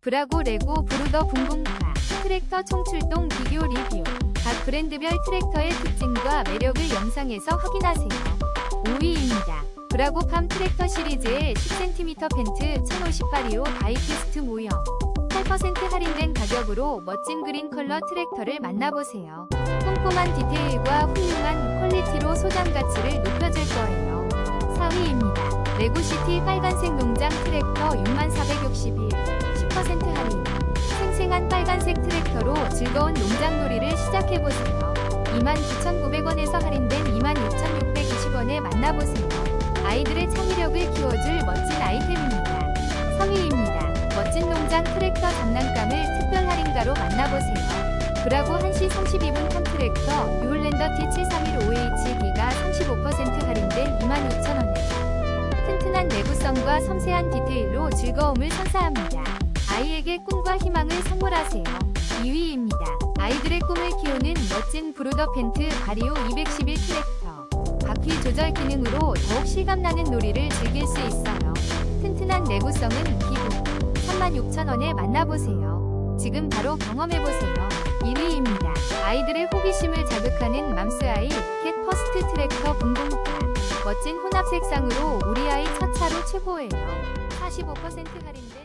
브라고 레고 브루더 붕붕카 트랙터 총출동 비교 리뷰 각 브랜드별 트랙터의 특징과 매력을 영상에서 확인하세요. 5위입니다. 브라고 팜 트랙터 시리즈의 10cm 펜트 1058이호 다이캐스트 모형 8% 할인된 가격으로 멋진 그린 컬러 트랙터를 만나보세요. 꼼꼼한 디테일과 훌륭한 퀄리티로 소장 가치를 높여줄 거예요. 4위입니다. 레고시티 빨간색 농장 트랙터 6461 10% 할인 생생 한 빨간색 트랙터로 즐거운 농장놀이를 시작해보세요. 29,900원에서 할인된 26,620원에 만나보세요. 아이들의 창의력을 키워줄 멋진 아이템입니다. 3위입니다. 멋진 농장 트랙터 장난감을 특별 할인가로 만나보세요. 브라고 1시 32분 탐 트랙터 유홀랜더 T7315HD가 35% 할인된 26,000원에 튼튼한 내구성과 섬세한 디테일로 즐거움을 선사합니다. 아이에게 꿈과 희망을 선물하세요. 2위입니다. 아이들의 꿈을 키우는 멋진 브루더 펜트 바리오 211 트랙터. 바퀴 조절 기능으로 더욱 실감나는 놀이를 즐길 수 있어요. 튼튼한 내구성은 기본 36,000원에 만나보세요. 지금 바로 경험해보세요. 1위입니다. 아이들의 호기심을 자극하는 맘스아이 캣 퍼스트 트랙터 붕붕카. 멋진 혼합 색상으로 우리 아이 첫 차로 최고예요. 45% 할인된